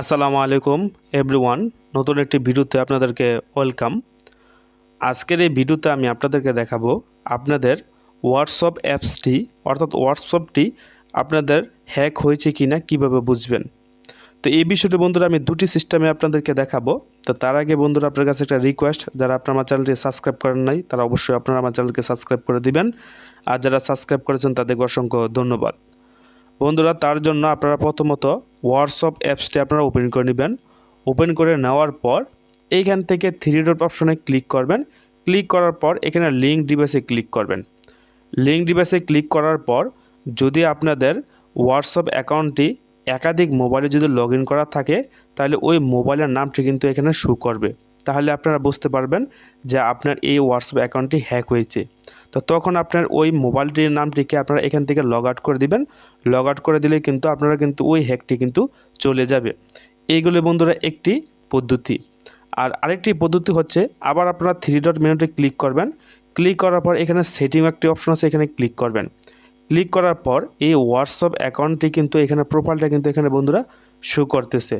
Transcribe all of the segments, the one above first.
আসসালামু আলাইকুম এভরিওয়ান নতুন একটি ভিডিওতে আপনাদেরকে ওয়েলকাম আজকের এই ভিডিওতে আমি আপনাদেরকে দেখাবো আপনাদের হোয়াটসঅ্যাপ অ্যাপসটি অর্থাৎ হোয়াটসঅ্যাপটি আপনাদের হ্যাক হয়েছে কি না কীভাবে বুঝবেন? তো এই বিষয়টি বন্ধুরা, আমি দুটি সিস্টেমে আপনাদেরকে দেখাবো। তো তার আগে বন্ধুরা, আপনার কাছে একটা রিকোয়েস্ট যারা আপনার আমার চ্যানেলটি সাবস্ক্রাইব করেন নাই, তারা অবশ্যই আপনারা আমার চ্যানেলকে সাবস্ক্রাইব করে দিবেন। আর যারা সাবস্ক্রাইব করেছেন, তাদেরকে অসংখ্য ধন্যবাদ। বন্ধুরা, তার জন্য আপনারা প্রথমত হোয়াটসঅ্যাপ অ্যাপসটি আপনারা ওপেন করে নেবেন। ওপেন করে নেওয়ার পর এইখান থেকে থ্রি ডট অপশনে ক্লিক করবেন। ক্লিক করার পর এখানে লিঙ্ক ডিভাইসে ক্লিক করবেন। লিঙ্ক ডিভাইসে ক্লিক করার পর যদি আপনাদের হোয়াটসঅ্যাপ অ্যাকাউন্টটি একাধিক মোবাইলে যদি লগ করা থাকে, তাহলে ওই মোবাইলের নামটি কিন্তু এখানে শো করবে। তাহলে আপনারা বুঝতে পারবেন যে আপনার এই হোয়াটসঅ্যাপ অ্যাকাউন্টটি হ্যাক হয়েছে। তো তখন আপনার ওই মোবাইলটির নামটিকে আপনারা এখান থেকে লগ আউট করে দিবেন। লগ আউট করে দিলে কিন্তু আপনারা কিন্তু ওই হ্যাকটি কিন্তু চলে যাবে। এইগুলো বন্ধুরা একটি পদ্ধতি। আর আরেকটি পদ্ধতি হচ্ছে আবার আপনারা থ্রি ডট মেনুতে ক্লিক করবেন। ক্লিক করার পর এখানে সেটিং একটি অপশন আছে, এখানে ক্লিক করবেন। ক্লিক করার পর এই হোয়াটসঅ্যাপ অ্যাকাউন্টটি কিন্তু এখানে প্রোফাইলটা কিন্তু এখানে বন্ধুরা শো করতেছে।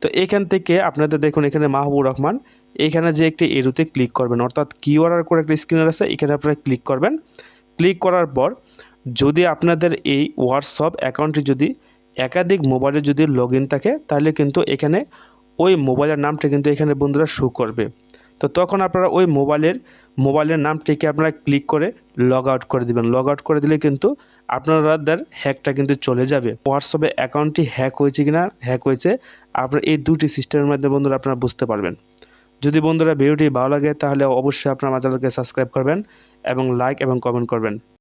তো এখান থেকে আপনাদের দেখুন এখানে মাহবুব রহমান এখানে যে একটি এরুতে ক্লিক করবেন, অর্থাৎ কিউআর করে একটা স্ক্রিনার আছে, এখানে আপনারা ক্লিক করবেন। ক্লিক করার পর যদি আপনাদের এই হোয়াটসঅ্যাপ অ্যাকাউন্টটি যদি একাধিক মোবাইলে যদি লগ থাকে, তাহলে কিন্তু এখানে ওই মোবাইলের নামটা কিন্তু এখানে বন্ধুরা শো করবে। তো তখন আপনারা ওই মোবাইলের মোবাইলের নামটিকে আপনারা ক্লিক করে লগ আউট করে দিবেন। লগ আউট করে দিলে কিন্তু আপনাদের হ্যাকটা কিন্তু চলে যাবে। হোয়াটসঅ্যাপে অ্যাকাউন্টটি হ্যাক হয়েছে কি না হ্যাক হয়েছে। আপনার এই দুটি সিস্টেমের মাধ্যমে বন্ধুরা আপনারা বুঝতে পারবেন। যদি বন্ধুরা ভিডিওটি ভালো লাগে তাহলে অবশ্যই আপনার আমার চ্যানেলকে সাবস্ক্রাইব করবেন এবং লাইক এবং কমেন্ট করবেন।